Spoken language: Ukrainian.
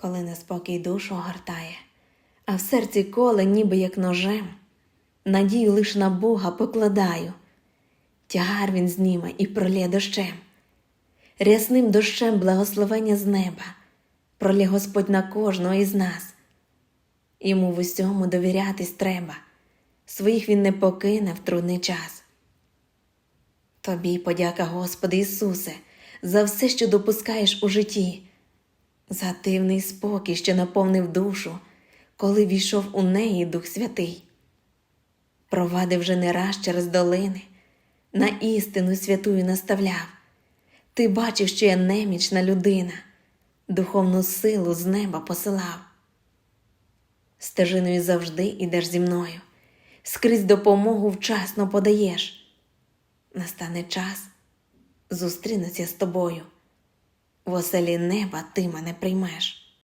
коли неспокій душу огортає, а в серці коле, ніби як ножем, надію лиш на Бога покладаю, тягар він зніме і пролє дощем, рясним дощем благословення з неба, пролє Господь на кожного із нас. Йому в усьому довірятись треба, своїх він не покине в трудний час. Тобі подяка, Господи Ісусе, за все, що допускаєш у житті, за дивний спокій, що наповнив душу, коли війшов у неї Дух Святий. Провадив вже не раз через долини, на істину святую наставляв. Ти бачив, що я немічна людина, духовну силу з неба посилав. Стежиною завжди ідеш зі мною, скрізь допомогу вчасно подаєш. Настане час, зустрінуся з тобою. В неба ти мене приймеш.